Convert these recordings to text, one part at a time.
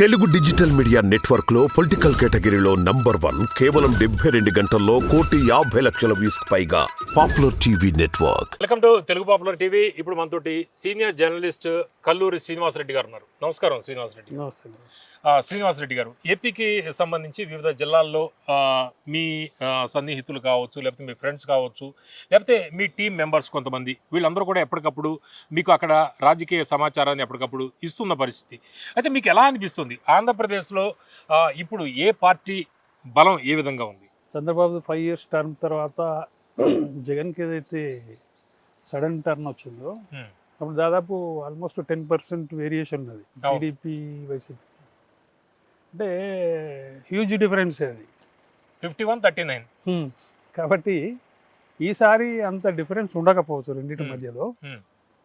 Telugu digital media నెట్వర్క్లో political కేటగిరీలో number one కేవలం డెబ్బై రెండు గంటల్లో కోటి యాభై లక్షల వ్యూస్ పైగా popular TV network. Welcome to Telugu popular TV. ఇప్పుడు మనతోటి సీనియర్ జర్నలిస్ట్ కల్లూరి శ్రీనివాసరెడ్డి గారు ఉన్నారు. నమస్కారం శ్రీనివాసరెడ్డి. శ్రీనివాసరెడ్డి గారు ఏపీకి సంబంధించి వివిధ జిల్లాల్లో మీ సన్నిహితులు కావచ్చు లేకపోతే మీ ఫ్రెండ్స్ కావచ్చు లేకపోతే మీ టీం మెంబర్స్ కొంతమంది వీళ్ళందరూ కూడా ఎప్పటికప్పుడు మీకు అక్కడ రాజకీయ సమాచారాన్ని ఎప్పటికప్పుడు ఇస్తున్న పరిస్థితి. అయితే మీకు ఎలా అనిపిస్తుంది? ఆంధ్రప్రదేశ్లో ఆ, ఇప్పుడు ఏ పార్టీ బలం ఏ విధంగా ఉంది చంద్రబాబు ఫైవ్ ఇయర్స్ టర్మ్ తర్వాత జగన్కి ఏదైతే సడన్ టర్న్ వచ్చిందో. అప్పుడు దాదాపు ఆల్మోస్ట్ టెన్ పర్సెంట్ వేరియేషన్ ఉన్నది. టీడీపీ వైసీపీ అంటే హ్యూజ్ డిఫరెన్స్ అది ఫిఫ్టీ వన్ థర్టీ నైన్. కాబట్టి ఈసారి అంత డిఫరెన్స్ ఉండకపోవచ్చు రెండింటి. మధ్యలో.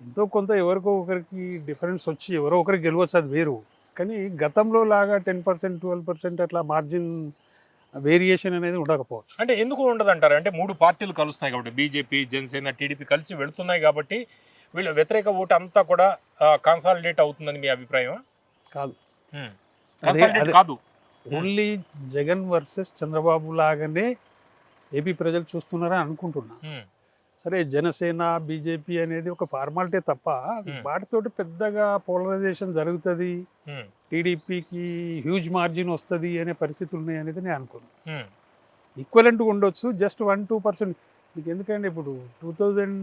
ఎంతో కొంత ఎవరికో ఒకరికి డిఫరెన్స్ వచ్చి ఎవరో ఒకరికి గెలవచ్చు అది వేరు కానీ గతంలో లాగా టెన్ పర్సెంట్ ట్వెల్వ్ పర్సెంట్ అట్లా మార్జిన్ వేరియేషన్ అనేది ఉండకపోవచ్చు. అంటే ఎందుకు ఉండదు అంటారు అంటే మూడు పార్టీలు కలుస్తున్నాయి కాబట్టి బీజేపీ జనసేన టీడీపీ కలిసి వెళుతున్నాయి కాబట్టి వీళ్ళ వ్యతిరేక ఓటు అంతా కూడా కన్సాలిడేట్ అవుతుందని మీ అభిప్రాయం కాదు. కాదు. ఓన్లీ జగన్ వర్సెస్ చంద్రబాబు లాగానే ఏపీ ప్రజలు చూస్తున్నారా అనుకుంటున్నా. సరే జనసేన బీజేపీ అనేది ఒక ఫార్మాలిటీ తప్ప. వాటితోటి పెద్దగా పోలరైజేషన్ జరుగుతుంది. టీడీపీకి హ్యూజ్ మార్జిన్ వస్తుంది అనే పరిస్థితులు ఉన్నాయి అనేది నేను అనుకున్నాను ఈక్వలెంట్గా ఉండొచ్చు జస్ట్ వన్ టూ పర్సెంట్. మీకు ఎందుకంటే ఇప్పుడు టూ థౌజండ్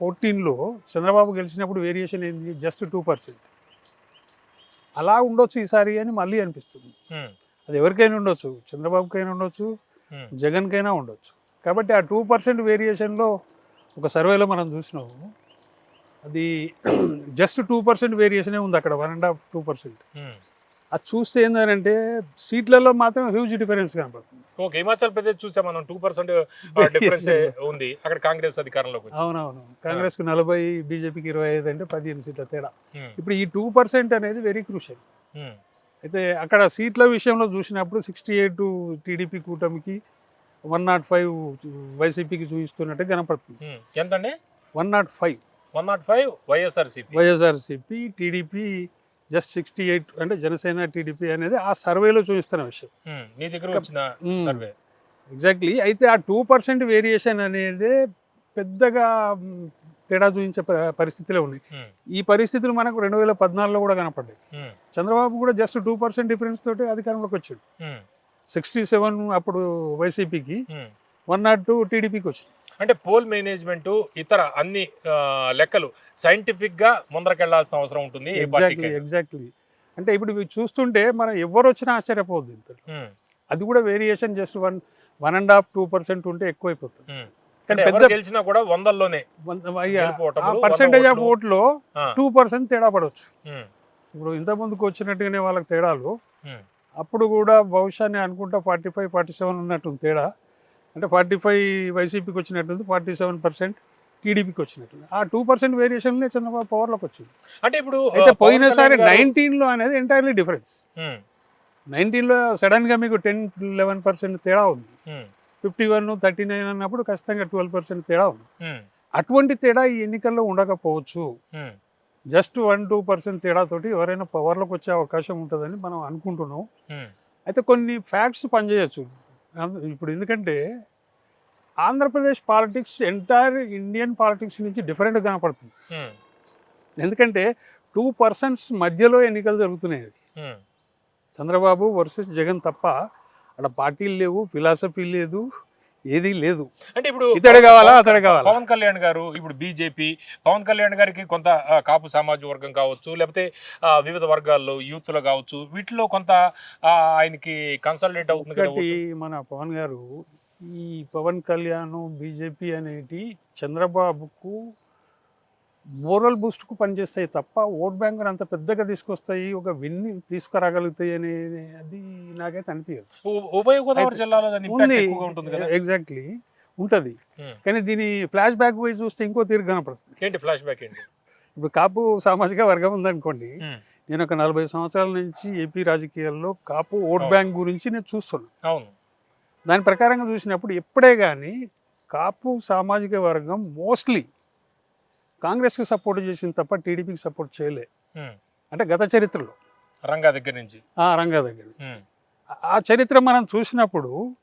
ఫోర్టీన్లో చంద్రబాబు గెలిచినప్పుడు వేరియేషన్ ఏంది? Just two percent. అలా ఉండొచ్చు ఈసారి అని మళ్ళీ అనిపిస్తుంది. అది ఎవరికైనా ఉండొచ్చు చంద్రబాబుకైనా ఉండొచ్చు జగన్కైనా ఉండొచ్చు. కాబట్టి ఆ టూ పర్సెంట్ వేరియేషన్లో ఒక సర్వేలో మనం చూసినాము అది జస్ట్ టూ పర్సెంట్ వేరియేషనే ఉంది అక్కడ one and half two percent. అది చూస్తే ఏంటంటే సీట్లలో మాత్రం హ్యూజ్ డిఫరెన్స్ కనపడుతుంది. ఓకే హిమాచల్ ప్రదేశ్ చూసాం మనం టూ పర్సెంట్ డిఫరెన్స్ ఉంది. అక్కడ కాంగ్రెస్ అధికారంలోకి అవునవును. కాంగ్రెస్కి నలభై బీజేపీకి ఇరవై ఐదు అంటే పదిహేను సీట్ల తేడా. ఉమ్, ఇప్పుడు ఈ టూ పర్సెంట్ అనేది వెరీ క్రూషియల్ ఉమ్, అయితే అక్కడ సీట్ల విషయంలో చూసినప్పుడు సిక్స్టీ ఎయిట్ టీడీపీ కూటమికి వన్ నాట్ ఫైవ్ వైసీపీకి చూపిస్తున్నట్టే కనపడుతుంది. ఎంతండి? One naught five. One naught five YSRCP. YSRCP TDP just sixty eight అంటే జనసేన టీడీపీ అనేది ఆ సర్వేలో చూపిస్తున్న విషయం. నీ దగ్గర వచ్చిన. సర్వే. ఎగ్జాక్ట్లీ. అయితే ఆ టూ పర్సెంట్ వేరియేషన్ అనేది పెద్దగా మ్, తేడా చూపించే పరిస్థితిలో ఉన్నాయి ఈ పరిస్థితులు మనకు రెండు వేల పద్నాలుగులో కూడా కనపడ్డాయి. చంద్రబాబు కూడా జస్ట్ టూ పర్సెంట్ డిఫరెన్స్ తోటి అధికారంలోకి వచ్చాడు. సిక్స్టీ సెవెన్ అప్పుడు వైసీపీకి. వన్ నాట్ టూ టీడీపీకి వచ్చింది. అంటే పోల్ మేనేజ్మెంట్ ఇతర అన్ని లెక్కలు సైంటిఫిక్గా ముందరకెళ్ళాల్సిన అవసరం ఉంటుంది ఎగ్జాక్ట్లీ ఎగ్జాక్ట్లీ అంటే ఇప్పుడు చూస్తుంటే మనం ఎవరు వచ్చినా ఆశ్చర్యపోవద్దు ఇంతలో. ఉమ్, అది కూడా variation just one one and half two percent ఉంటే ఎక్కువైపోతుంది. ఉమ్. కానీ పెద్ద గెలిచినా కూడా వందల్లోనే పర్సెంటేజ్ ఆఫ్ ఓట్లు. టూ పర్సెంట్ తేడా పడవచ్చు. ఇప్పుడు ఇంత ముందుకు వచ్చినట్టుగానే వాళ్ళకి తేడాలు. అప్పుడు కూడా బహుశా నేను అనుకుంటా ఫార్టీ ఫైవ్ ఫార్టీ సెవెన్ ఉన్నట్టుంది తేడా. అంటే ఫార్టీ ఫైవ్ వైసీపీకి వచ్చినట్టుంది ఫార్టీ సెవెన్ పర్సెంట్ టీడీపీకి వచ్చినట్టుంది. ఆ టూ పర్సెంట్ వేరియేషన్లే చంద్రబాబు పవర్లోకి వచ్చింది. అంటే ఇప్పుడు అయితే పోయినసారి నైన్టీన్లో అనేది ఎంటైర్లీ డిఫరెన్స్ నైన్టీన్లో సడన్గా మీకు టెన్ లెవెన్ పర్సెంట్ తేడా ఉంది. ఫిఫ్టీ వన్ థర్టీ నైన్ అన్నప్పుడు ఖచ్చితంగా ట్వెల్వ్ పర్సెంట్ తేడా ఉంది. అటువంటి తేడా ఈ ఎన్నికల్లో ఉండకపోవచ్చు. జస్ట్ వన్ టూ పర్సెంట్ తేడాతోటి ఎవరైనా పవర్లోకి వచ్చే అవకాశం ఉంటుందని మనం అనుకుంటున్నాం. ఉమ్, అయితే కొన్ని ఫ్యాక్ట్స్ పనిచేయచ్చు. ఇప్పుడు ఎందుకంటే Andhra Pradesh politics entire Indian politics నుంచి డిఫరెంట్ కనపడుతుంది. ఉమ్, ఎందుకంటే టూ పర్సన్స్ మధ్యలో ఎన్నికలు జరుగుతున్నాయి. ఉమ్. చంద్రబాబు వర్సెస్ జగన్ తప్ప అక్కడ పార్టీలు లేవు ఫిలాసఫీ లేదు ఏదీ లేదు అంటే ఇప్పుడు ఇతడు కావాలా అతడు కావాలా పవన్ కళ్యాణ్ గారు ఇప్పుడు బీజేపీ పవన్ కళ్యాణ్ గారికి కొంత కాపు సామాజిక వర్గం కావచ్చు లేకపోతే వివిధ వర్గాల్లో యూత్లో కావచ్చు వీటిలో కొంత ఆయనకి కన్సల్టేట్ అవుతుంది ఓటు. మన పవన్ గారు ఈ పవన్ కళ్యాణ్ బీజేపీ అనేది చంద్రబాబుకు మోరల్ బూస్ట్కు పనిచేస్తాయి తప్ప ఓట్ బ్యాంక్ అంత పెద్దగా తీసుకొస్తాయి ఒక విన్ని తీసుకురాగలుగుతాయి అనేది అది నాకైతే అనిపించదు ఎగ్జాక్ట్లీ ఉంటుంది. కానీ దీని ఫ్లాష్ బ్యాక్ పోయి చూస్తే ఇంకో తీరు కనపడుతుంది. ఏంటి ఫ్లాష్ బ్యాక్ ఏంటి? ఇప్పుడు కాపు సామాజిక వర్గం ఉందనుకోండి. నేను ఒక నలభై సంవత్సరాల నుంచి ఏపీ రాజకీయాల్లో కాపు ఓట్. బ్యాంక్ గురించి నేను చూస్తున్నాను. అవును. దాని ప్రకారంగా చూసినప్పుడు ఎప్పుడే కానీ కాపు సామాజిక వర్గం మోస్ట్లీ కాంగ్రెస్కి సపోర్ట్ చేసింది తప్ప టీడీపీకి సపోర్ట్ చేయలే. అంటే గత చరిత్రలో. రంగా దగ్గర నుంచి. ఆ రంగా దగ్గర నుంచి. ఆ చరిత్ర మనం చూసినప్పుడు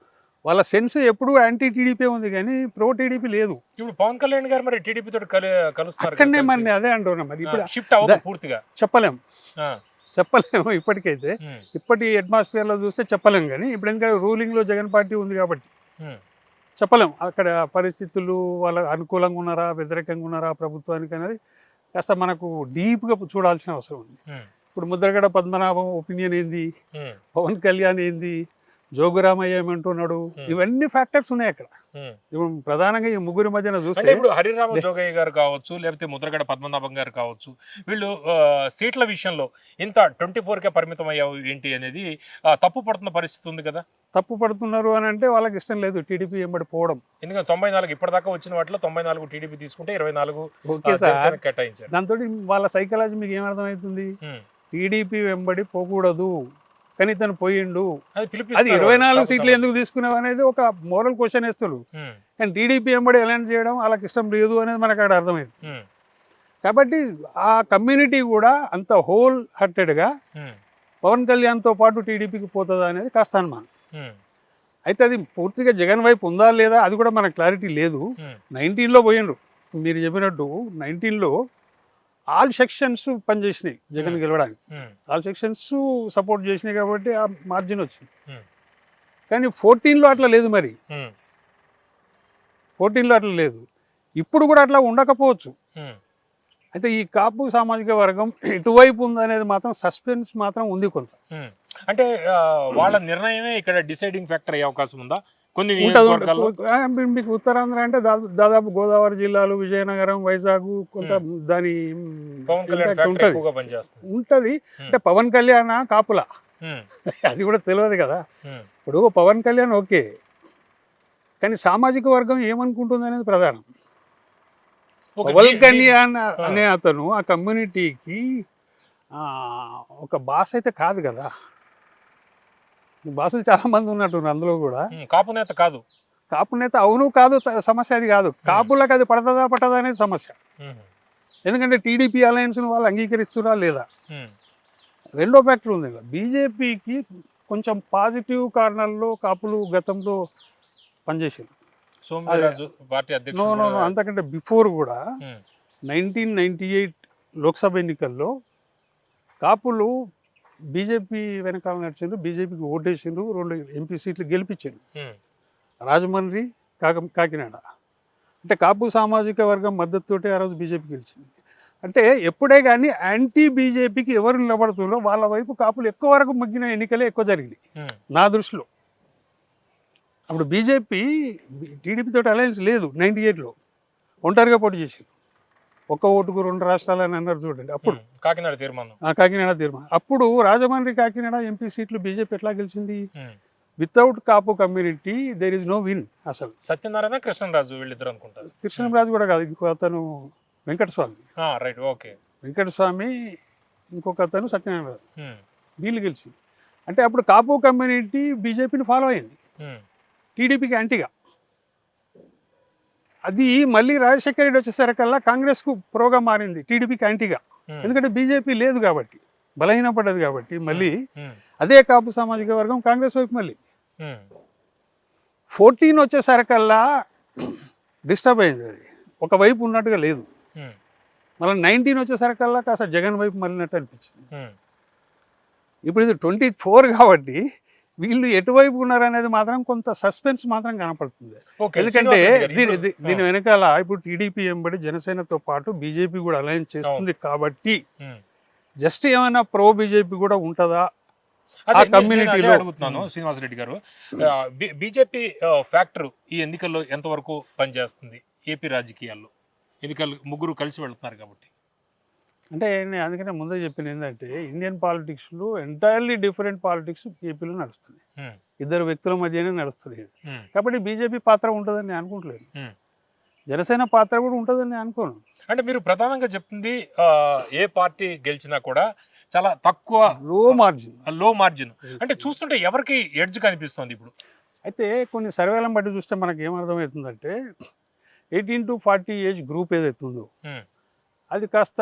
వాళ్ళ సెన్స్ ఎప్పుడూ యాంటీ టీడీపీ ఉంది కానీ ప్రో టీడీపీ లేదు. ఇప్పుడు పవన్ కళ్యాణ్ గారు మరి టీడీపీ తోటి కలు కలుస్తున్నారు అక్కడనే మరి అదే అంటున్నాం మరి. ఇప్పుడు షిఫ్ట్ అవ్వదు ద- పూర్తిగా. చెప్పలేం. ఆ, చెప్పలేము ఇప్పటికైతే. ఇప్పటి అట్మాస్ఫియర్లో చూస్తే చెప్పలేం కానీ ఇప్పుడు ఎందుకంటే రూలింగ్లో జగన్ పార్టీ ఉంది కాబట్టి. చెప్పలేం. అక్కడ పరిస్థితులు వాళ్ళ అనుకూలంగా ఉన్నారా వ్యతిరేకంగా ఉన్నారా ప్రభుత్వానికి అనేది కాస్త మనకు డీప్గా చూడాల్సిన అవసరం ఉంది. ఇప్పుడు ముద్రగడ పద్మనాభం ఒపీనియన్ ఏంది? పవన్ కళ్యాణ్ ఏంది? జోగురామయ్య ఏమంటున్నాడు. ఇవన్నీ ఫ్యాక్టర్స్ ఉన్నాయి అక్కడ. ఇప్పుడు ప్రధానంగా ఈ ముగ్గురి మధ్యన చూస్తే ఇప్పుడు హరిరామ జోగయ్య గారు కావచ్చు లేకపోతే ముద్రగడ పద్మనాభం గారు కావచ్చు వీళ్ళు సీట్ల విషయంలో ఇంత ట్వంటీ కే పరిమితం అయ్యావు ఏంటి అనేది తప్పు పడుతున్న పరిస్థితి ఉంది కదా? తప్పు పడుతున్నారు అని అంటే వాళ్ళకి ఇష్టం లేదు టీడీపీ ఎంబడి పోవడం. ఎందుకంటే తొంభై నాలుగు ఇప్పటిదాకా వచ్చిన వాటిలో తొంభై నాలుగు టీడీపీ తీసుకుంటే ఇరవై నాలుగు ఓకే సార్. జనసేన కేటాయించారు. దాంతో వాళ్ళ సైకాలజీ మీకు ఏమర్థమవుతుంది. టీడీపీ వెంబడి పోకూడదు. కానీ తను పోయిండు. అది ఇరవై నాలుగు సీట్లు. ఎందుకు తీసుకున్నావు అనేది ఒక మోరల్ క్వశ్చన్ వేస్తారు. ఉమ్, కానీ టీడీపీ వెంబడి ఎలాంటి చేయడం వాళ్ళకి ఇష్టం లేదు అనేది మనకు అక్కడ అర్థమైంది. కాబట్టి ఆ కమ్యూనిటీ కూడా అంత హోల్ హార్టెడ్గా పవన్ కళ్యాణ్తో పాటు టీడీపీకి పోతుందా అనేది కాస్త అనుమానం. అయితే అది పూర్తిగా జగన్ వైపు ఉందా లేదా అది కూడా మనకు క్లారిటీ లేదు. నైన్టీన్లో పోయిండ్రు. మీరు చెప్పినట్టు నైన్టీన్లో ఆల్ సెక్షన్స్ పనిచేసినాయి జగన్. గెలవడానికి. ఆల్ సెక్షన్స్ సపోర్ట్ చేసినాయి కాబట్టి ఆ మార్జిన్ వచ్చింది. కానీ ఫోర్టీన్లో అట్లా లేదు మరి. ఫోర్టీన్లో అట్లా లేదు. ఇప్పుడు కూడా అట్లా ఉండకపోవచ్చు. అయితే ఈ కాపు సామాజిక వర్గం ఎటువైపు ఉందనేది మాత్రం సస్పెన్స్ మాత్రం ఉంది కొంత. అంటే వాళ్ళ నిర్ణయమే ఇక్కడ డిసైడింగ్ ఫ్యాక్టర్ అయ్యే అవకాశం ఉందా? కొన్ని మీకు ఉత్తరాంధ్ర అంటే దాదాపు గోదావరి జిల్లాలు విజయనగరం వైజాగ్ కొంత దాని ఉంటుంది. అంటే పవన్ కళ్యాణ్ కాపుల. అది కూడా తెలియదు కదా. ఇప్పుడు పవన్ కళ్యాణ్ ఓకే. కానీ సామాజిక వర్గం ఏమనుకుంటుంది అనేది ప్రధానం. పవన్ కళ్యాణ్. అనే అతను ఆ కమ్యూనిటీకి ఒక బాస్ అయితే కాదు కదా. బాసులు చాలా మంది ఉన్నట్టు అందులో కూడా. కాపు నేత కాదు. కాపు నేత అవును కాదు సమస్య అది కాదు. కాపులకు అది పడతదా పట్టదా అనేది సమస్య. ఎందుకంటే టీడీపీ అలయన్స్ను వాళ్ళు అంగీకరిస్తురా లేదా? రెండో ఫ్యాక్టర్ ఉంది బీజేపీకి కొంచెం పాజిటివ్ కారణాల్లో కాపులు గతంలో పనిచేసారు సోమవీరాజు పార్టీ అధ్యక్షుడు అంతకంటే బిఫోర్ కూడా నైన్టీన్ నైన్టీ ఎయిట్ లోక్సభ ఎన్నికల్లో కాపులు బీజేపీ వెనకాల నడిచిండ్రు బీజేపీకి ఓటేసిండ్రు రెండు ఎంపీ సీట్లు గెలిపించిండ్రు. రాజమండ్రి కాక కాకినాడ. అంటే కాపు సామాజిక వర్గం మద్దతుతోటి ఆ రోజు బీజేపీ గెలిచింది. అంటే ఎప్పుడే కానీ యాంటీ బీజేపీకి ఎవరు నిలబడుతున్నారో వాళ్ళ వైపు కాపులు ఎక్కువ వరకు మగ్గిన ఎన్నికలే ఎక్కువ జరిగినాయి. నా దృష్టిలో. అప్పుడు బీజేపీ టీడీపీ తోటి అలయన్స్ లేదు నైంటీ ఎయిట్లో ఒంటరిగా పోటీ చేసింది. ఒక్క ఓటుకు రెండు రాష్ట్రాలని అన్నారు చూడండి. అప్పుడు కాకినాడ తీర్మానం. ఆ కాకినాడ తీర్మానం. అప్పుడు రాజమండ్రి కాకినాడ ఎంపీ సీట్లు బీజేపీ ఎట్లా గెలిచింది. Without Kapu community there is no win అసలు. సత్యనారాయణ కృష్ణరాజు వీళ్ళిద్దరు అనుకుంటారు. కృష్ణరాజు కూడా కాదు ఇంకో అతను వెంకటస్వామి. రైట్ ఓకే వెంకటస్వామి ఇంకొక అతను సత్యనారాయణ వీళ్ళు గెలిచింది. అంటే అప్పుడు కాపు కమ్యూనిటీ బీజేపీని ఫాలో అయింది. టీడీపీకి యాంటీగా. అది మళ్ళీ రాజశేఖర రెడ్డి వచ్చేసరికల్లా కాంగ్రెస్కు ప్రోగా మారింది టీడీపీకి యాంటీగా. ఎందుకంటే బీజేపీ లేదు కాబట్టి బలహీనపడ్డది కాబట్టి మళ్ళీ అదే కాపు సామాజిక వర్గం కాంగ్రెస్ వైపు మళ్ళీ. ఫోర్టీన్ వచ్చేసరికల్లా డిస్టర్బ్ అయింది అది. ఒకవైపు ఉన్నట్టుగా లేదు. మళ్ళీ నైన్టీన్ వచ్చేసరికల్లా కాస్త జగన్ వైపు మళ్ళినట్టు అనిపించింది. ఇప్పుడు ఇది ట్వంటీ ఫోర్ కాబట్టి వీళ్ళు ఎటువైపు ఉన్నారనేది మాత్రం కొంత సస్పెన్స్ మాత్రం కనపడుతుంది. ఎందుకంటే దీని దీని వెనకాల ఇప్పుడు టీడీపీ ఎంబడి జనసేనతో పాటు బీజేపీ కూడా అలయన్స్ చేస్తుంది కాబట్టి. జస్ట్ ఏమైనా ప్రో బీజేపీ కూడా ఉంటుందా? ఆ కమ్యూనిటీలో- అడుగుతున్నాను శ్రీనివాస్ రెడ్డి గారు. బీజేపీ ఫ్యాక్టర్ ఈ ఎన్నికల్లో ఎంతవరకు పనిచేస్తుంది? ఏపీ రాజకీయాల్లో. ఎన్నికలు ముగ్గురు కలిసి వెళ్తున్నారు కాబట్టి. అంటే నేను అందుకనే ముందే చెప్పింది ఏంటంటే ఇండియన్ పాలిటిక్స్లో ఎంటైర్లీ డిఫరెంట్ పాలిటిక్స్ ఏపీలో నడుస్తుంది ఉమ్, ఇద్దరు వ్యక్తుల మధ్యనే నడుస్తుంది ఉమ్, కాబట్టి బీజేపీ పాత్ర ఉంటుందని నేను అనుకుంటలేదు. జనసేన పాత్ర కూడా ఉంటుందని నేను అనుకోను. అంటే మీరు ప్రధానంగా చెప్తుంది ఏ పార్టీ గెలిచినా కూడా చాలా తక్కువ లో మార్జిన్లో మార్జిన్ అంటే చూస్తుంటే ఎవరికి ఎడ్జ్ కనిపిస్తుంది ఇప్పుడు? అయితే కొన్ని సర్వేలను బట్టి చూస్తే మనకి ఏమర్థమవుతుందంటే eighteen to forty age group ఏదైతే ఉందో ఉమ్, అది కాస్త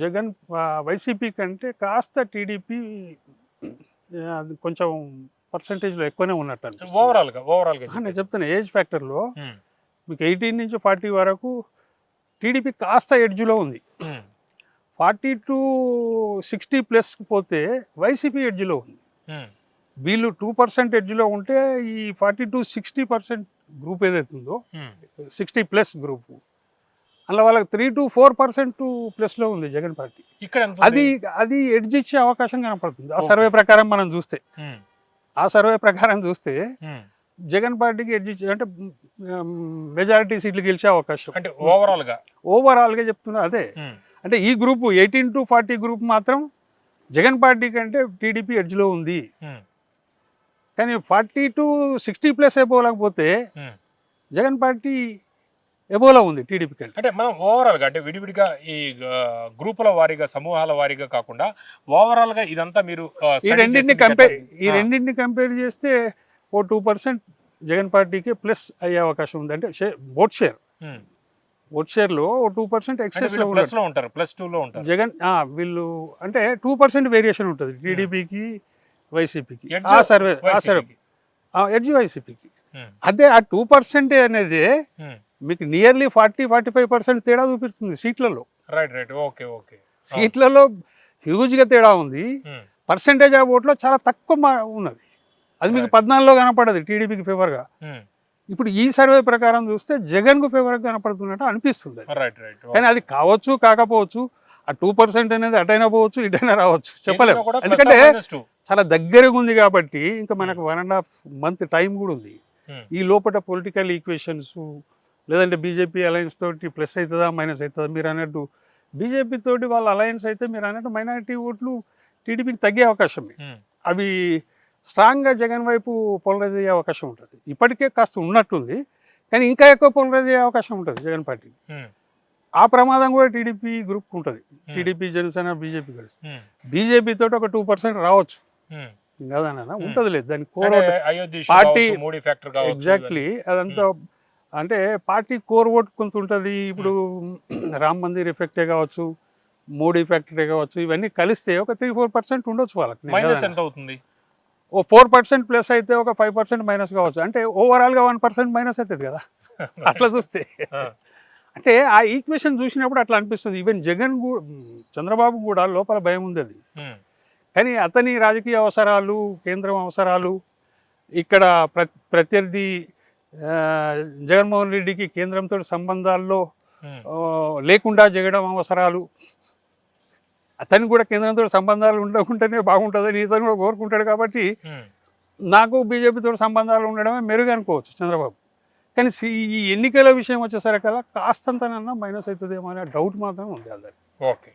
జగన్ వైసీపీ కంటే కాస్త టీడీపీ అది కొంచెం పర్సంటేజ్లో ఎక్కువనే ఉన్నట్టు అనిపిస్తుంది. ఓవరాల్గా ఓవరాల్గా ఆ, నేను చెప్తాను ఏజ్ ఫ్యాక్టర్లో మీకు ఎయిటీన్ నుంచి ఫార్టీ వరకు టీడీపీ కాస్త ఎడ్జ్లో ఉంది. ఫార్టీ టు సిక్స్టీ ప్లస్ పోతే వైసీపీ ఎడ్జ్లో ఉంది. వీళ్ళు టూ పర్సెంట్ ఎడ్జ్లో ఉంటే ఈ forty to sixty percent group ఏదైతుందో. సిక్స్టీ ప్లస్ గ్రూప్ అలా వాళ్ళకి త్రీ టు ఫోర్ పర్సెంట్ ప్లస్లో ఉంది జగన్ పార్టీ. ఇక్కడ అది? అది ఎడ్జ్ ఇచ్చే అవకాశం కనపడుతుంది. ఆ. సర్వే ప్రకారం మనం చూస్తే. ఉమ్, ఆ సర్వే ప్రకారం చూస్తే ఉమ్. జగన్ పార్టీకి ఎడ్జ్ ఇచ్చే అంటే మెజారిటీ సీట్లు గెలిచే అవకాశం. అంటే ఓవరాల్గా? ఓవరాల్గా చెప్తున్నా అదే. ఉమ్, అంటే ఈ group eighteen to forty group మాత్రం జగన్ పార్టీ కంటే టీడీపీ ఎడ్జ్లో ఉంది. కానీ ఫార్టీ టు సిక్స్టీ ప్లస్ అయిపోలేకపోతే. జగన్ పార్టీ ఎబోలా ఉంది టీడీపీ కంటే. అంటే మనం ఓవరాల్గా అంటే విడివిడిగా ఈ గ్రూపుల వారీగా సమూహాల వారీగా కాకుండా ఓవరాల్గా ఇదంతా మీరు ఈ రెండింటిని కంపేర్. ఈ రెండింటిని కంపేర్ చేస్తే ఓ టూ పర్సెంట్ జగన్ పార్టీకి ప్లస్ అయ్యే అవకాశం ఉంది. అంటే ఓట్ షేర్. ఓట్ షేర్లో ఓ టూ పర్సెంట్ ఎక్సెస్ వీళ్ళు లో ప్లస్ ఉన్నట్టు. లో ఉంటారు ప్లస్ టూ లో ఉంటారు. జగన్ వీళ్ళు అంటే టూ పర్సెంట్ వేరియేషన్ ఉంటుంది. టీడీపీకి వైసీపీకి ఆ సర్వే ఆ. సర్వే ఎడ్జ్ వైసీపీకి అదే ఆ టూ పర్సెంట్ అనేది ఉమ్. మీకు nearly forty forty five percent తేడా చూపిస్తుంది సీట్లలో. రైట్ రైట్ ఓకే ఓకే సీట్లలో హ్యూజ్గా తేడా ఉంది. పర్సెంటేజ్ ఆఫ్ ఓట్లో చాలా తక్కువ ఉన్నది. అది మీకు. పద్నాలుగులో కనపడదు టీడీపీకి ఫేవర్గా. ఇప్పుడు ఈ సర్వే ప్రకారం చూస్తే జగన్కు ఫేవర్గా కనపడుతున్నట్టు అనిపిస్తుంది కానీ అది కావచ్చు కాకపోవచ్చు ఆ టూ పర్సెంట్ అనేది అటైనా పోవచ్చు ఇటైనా రావచ్చు. చెప్పలేము. ఎందుకంటే చాలా దగ్గరగా ఉంది కాబట్టి ఇంకా మనకు one and half month time కూడా ఉంది. Hmm. ఈ లోపల పొలిటికల్ ఈక్వేషన్స్ లేదంటే బీజేపీ అలయన్స్ తోటి ప్లస్ అవుతుందా మైనస్ అవుతుందా మీరు అన్నట్టు బీజేపీ తోటి వాళ్ళ అలయన్స్ అయితే మీరు అన్నట్టు మైనారిటీ ఓట్లు టీడీపీకి తగ్గే అవకాశమే. ఉమ్, అవి స్ట్రాంగ్గా జగన్ వైపు పోలరైజ్ అయ్యే అవకాశం ఉంటుంది. ఇప్పటికే కాస్త ఉన్నట్టుంది కానీ ఇంకా ఎక్కువ పోలరైజ్ అయ్యే అవకాశం ఉంటుంది జగన్ పార్టీ ఉమ్, ఆ ప్రమాదం కూడా టీడీపీ గ్రూప్ ఉంటుంది. టీడీపీ జనసేన బీజేపీ కలిసి. బీజేపీ తోటి ఒక టూ పర్సెంట్ రావచ్చు. కాదన్న ఉంటుంది లేదు దాని కోర్ పార్టీ- ఎగ్జాక్ట్లీ అదంతా అంటే పార్టీ కోర్ ఓట్ కొంత ఉంటుంది ఇప్పుడు రామ్ మందిర్ ఎఫెక్టే కావచ్చు మోడీ ఫ్యాక్టరీ కావచ్చు ఇవన్నీ కలిస్తే ఒక త్రీ ఫోర్ పర్సెంట్ ఉండొచ్చు వాళ్ళకి మైనస్. ఎంత అవుతుంది ఓ ఫోర్ పర్సెంట్ ప్లస్ అయితే ఒక ఫైవ్ పర్సెంట్ మైనస్ కావచ్చు అంటే ఓవరాల్గా వన్ పర్సెంట్ మైనస్ అవుతుంది కదా అట్లా చూస్తే. అంటే ఆ ఈక్వేషన్ చూసినప్పుడు అట్లా అనిపిస్తుంది ఈవెన్ జగన్ కూడా చంద్రబాబు కూడా లోపల భయం ఉంది అది. కానీ అతని రాజకీయ అవసరాలు కేంద్రం అవసరాలు ఇక్కడ ప్ర ప్రత్యర్థి జగన్మోహన్ రెడ్డికి కేంద్రంతో సంబంధాల్లో ఆ, లేకుండా జగడం అవసరాలు. అతనికి కూడా కేంద్రంతో సంబంధాలు ఉండకుంటేనే బాగుంటుందని ఇతను కూడా కోరుకుంటాడు కాబట్టి ఉమ్. నాకు బీజేపీతో సంబంధాలు ఉండడమే మెరుగు అనుకోవచ్చు చంద్రబాబు. కానీ ఈ ఎన్నికల విషయం వచ్చేసరికల్లా కాస్తంతనన్నా మైనస్ అవుతుందేమో అనే డౌట్ మాత్రం ఉంది అందరికి. ఓకే.